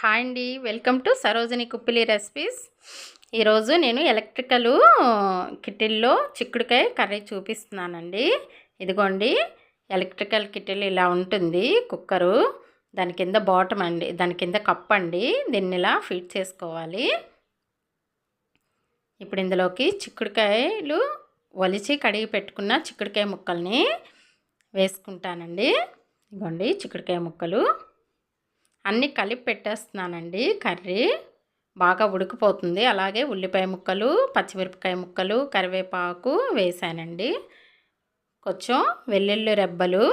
Hi అండి. Welcome to Sarojini Kuppili recipes. ఈరోజు నేను ఎలక్ట్రికల్ కిటిల్లో చిక్కుడుకాయ కర్రీ చూపిస్తున్నానండి. ఇదిగోండి ఎలక్ట్రికల్ కిటిల్ ఇలా ఉంటుంది కుక్కరు. దాని కింద బాటమ్ అండి దాని కింద కప్ అండి. దీన్ని ఇలా ఫీడ్ చేసుకోవాలి. ఇప్పుడు ఇందులోకి చిక్కుడుకాయలు ఒలిచి కడిగి పెట్టుకున్న చిక్కుడుకాయ ముక్కల్ని వేసుకుంటానండి. ఇదిగోండి చిక్కుడుకాయ ముక్కలు. అన్నీ కలిపి పెట్టేస్తున్నానండి కర్రీ. బాగా ఉడికిపోతుంది. అలాగే ఉల్లిపాయ ముక్కలు పచ్చిమిరపకాయ ముక్కలు కరివేపాకు వేసానండి. కొంచెం వెల్లుల్లి రెబ్బలు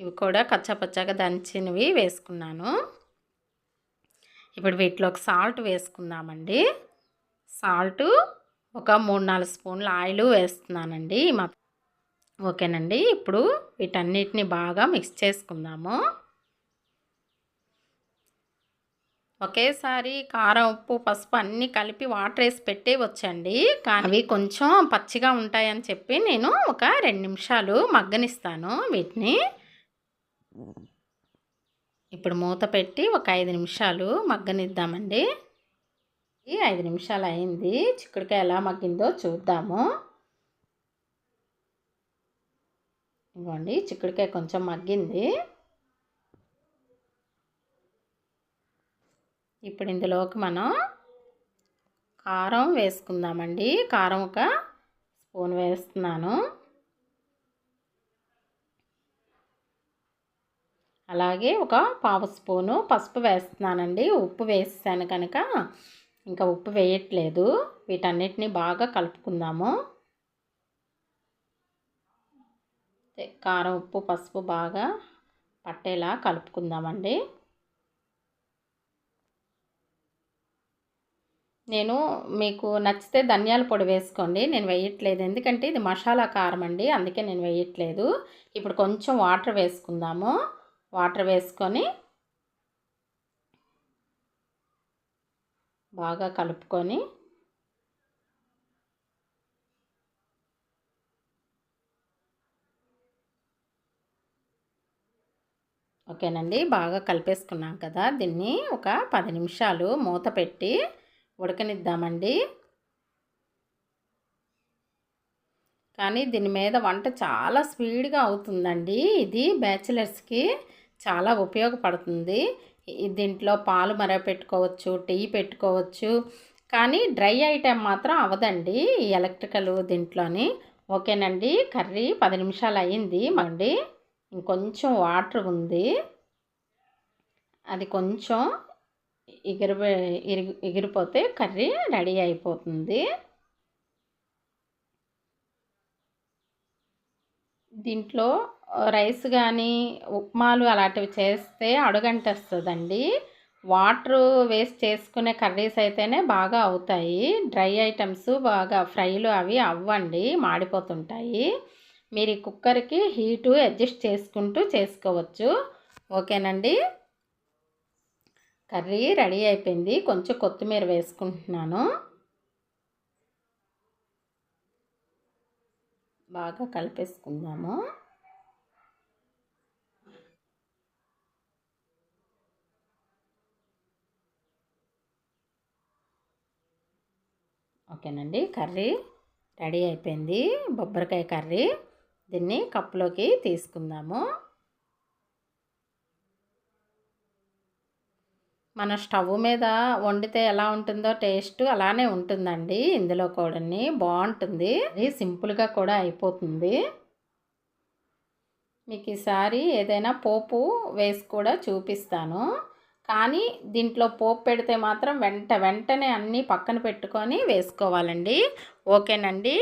ఇవి కూడా కచ్చాపచ్చాగా దంచినవి వేసుకున్నాను. ఇప్పుడు వీటిలోకి సాల్ట్ వేసుకుందామండి. సాల్ట్ ఒక మూడు నాలుగు స్పూన్ల ఆయిల్ వేస్తున్నానండి. మా ఓకేనండి. ఇప్పుడు వీటన్నిటిని బాగా మిక్స్ చేసుకుందాము. ఒకేసారి కారం ఉప్పు పసుపు అన్నీ కలిపి వాటర్ వేసి పెట్టి వచ్చండి. కానీ అవి కొంచెం పచ్చిగా ఉంటాయని చెప్పి నేను ఒక రెండు నిమిషాలు మగ్గనిస్తాను వీటిని. ఇప్పుడు మూత పెట్టి ఒక ఐదు నిమిషాలు మగ్గనిద్దామండి. ఈ ఐదు నిమిషాలు అయింది. చిక్కుడుకాయ ఎలా మగ్గిందో చూద్దాము. ఇవ్వండి చిక్కుడుకాయ కొంచెం మగ్గింది. ఇప్పుడు ఇందులోకి మనం కారం వేసుకుందామండి. కారం ఒక స్పూన్ వేస్తున్నాను. అలాగే ఒక పావు స్పూను పసుపు వేస్తున్నానండి. ఉప్పు వేసాను కనుక ఇంకా ఉప్పు వేయట్లేదు. వీటన్నిటిని బాగా కలుపుకుందాము. కారం ఉప్పు పసుపు బాగా పట్టేలా కలుపుకుందామండి. నేను మీకు నచ్చితే ధనియాల పొడి వేసుకోండి. నేను వేయట్లేదు. ఎందుకంటే ఇది మసాలా కారం అండి. అందుకే నేను వేయట్లేదు. ఇప్పుడు కొంచెం వాటర్ వేసుకుందాము. వాటర్ వేసుకొని బాగా కలుపుకొని ఓకేనండి. బాగా కలిపేసుకున్నాం కదా దీన్ని. ఒక పది నిమిషాలు మూత పెట్టి ఉడకనిద్దామండి. కానీ దీని మీద వంట చాలా స్పీడ్గా అవుతుందండి. ఇది బ్యాచిలర్స్కి చాలా ఉపయోగపడుతుంది. దీంట్లో పాలు మరగపెట్టుకోవచ్చు టీ పెట్టుకోవచ్చు. కానీ డ్రై ఐటెం మాత్రం అవదండి ఈ ఎలక్ట్రికల్ దీంట్లోని. ఓకేనండి. కర్రీ పది నిమిషాలు అయ్యింది. మండి ఇంకొంచెం వాటర్ ఉంది. అది కొంచెం ఎగిరి ఎగిరిపోతే కర్రీ రెడీ అయిపోతుంది. దీంట్లో రైస్ కానీ ఉప్మాలు అలాంటివి చేస్తే అడుగంటేస్తుందండి. వాటర్ వేస్ట్ చేసుకునే కర్రీస్ అయితేనే బాగా అవుతాయి. డ్రై ఐటమ్స్ బాగా ఫ్రైలు అవి అవ్వండి మాడిపోతుంటాయి. మీరు ఈ కుక్కర్కి హీటు అడ్జస్ట్ చేసుకుంటూ చేసుకోవచ్చు. ఓకేనండి? కర్రీ రెడీ అయిపోయింది. కొంచెం కొత్తిమీర వేసుకుంటున్నాను. బాగా కలిపేసుకుందాము. ఓకేనండి. కర్రీ రెడీ అయిపోయింది. బొబ్బరికాయ కర్రీ. దీన్ని కప్పులోకి తీసుకుందాము. మన స్టవ్ మీద వండితే ఎలా ఉంటుందో టేస్ట్ అలానే ఉంటుందండి. ఇందులో కూడా బాగుంటుంది. అది సింపుల్గా కూడా అయిపోతుంది. మీకు ఈసారి ఏదైనా పోపు వేసి కూడా చూపిస్తాను. కానీ దీంట్లో పోపు పెడితే మాత్రం వెంట వెంటనే అన్నీ పక్కన పెట్టుకొని వేసుకోవాలండి. ఓకేనండి?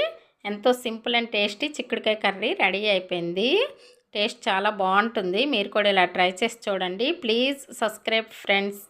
ఎంతో సింపుల్ అండ్ టేస్టీ చిక్కుడుకాయ కర్రీ రెడీ అయిపోయింది. టేస్ట్ చాలా బాగుంటుంది. మీరు కూడా ఇలా ట్రై చేసి చూడండి. Please subscribe friends.